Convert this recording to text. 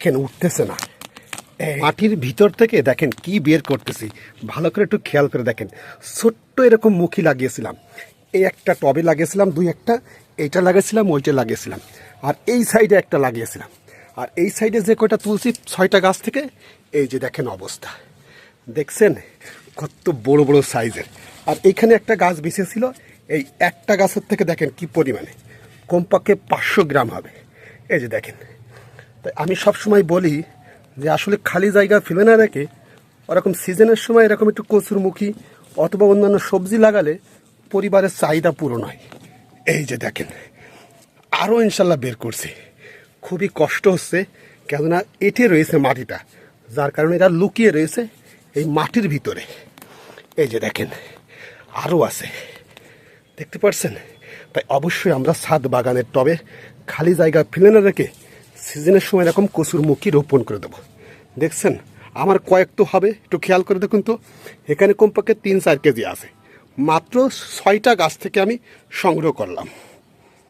কেন উঠতেছে না। মাটির ভিতর থেকে দেখেন কি বের করতেছি। ভালো করে একটু খেয়াল করে দেখেন। ছোট্ট এরকম মুখী লাগিয়েছিলাম। এই একটা টবে লাগিয়েছিলাম, দুই একটা। এইটা লাগিয়েছিলাম, ওইটা লাগিয়েছিলাম। আর এই সাইডে একটা লাগিয়েছিলাম। আর এই সাইডে যে কয়টা তুলছি, ছয়টা গাছ থেকে, এই যে দেখেন অবস্থা। দেখছেন? কত বড় বড় সাইজের। আর এইখানে একটা গাছ বিছেছিল, এই একটা গাছের থেকে দেখেন কি পরিমাণে। কমপক্ষে পাঁচশো গ্রাম হবে। এই যে দেখেন তাই আমি সব সময় বলি যে আসলে খালি জায়গা ফেলে না রেখে ওরকম সিজনের সময় এরকম একটু কচুরমুখী অথবা অন্যান্য সবজি লাগালে পরিবারের চাহিদা পূরণ হয় এই যে দেখেন আরও ইনশাল্লাহ বের করছি। খুবই কষ্ট হচ্ছে, কেননা এঁটে রয়েছে মাটিটা, যার কারণে এরা লুকিয়ে রয়েছে এই মাটির ভিতরে। এই যে দেখেন আরও আছে। দেখতে পাচ্ছেন? তাই অবশ্যই আমরা ছাদ বাগানের টবে খালি জায়গা ফেলে না রেখে সিজনের সময় এরকম কচুর মুখি রোপণ করে দেবো। দেখছেন? আমার কয়েক তো হবে, একটু খেয়াল করে দেখুন তো। এখানে কমপক্ষে তিন চার কেজি আছে। মাত্র ছয়টা গাছ থেকে আমি সংগ্রহ করলাম।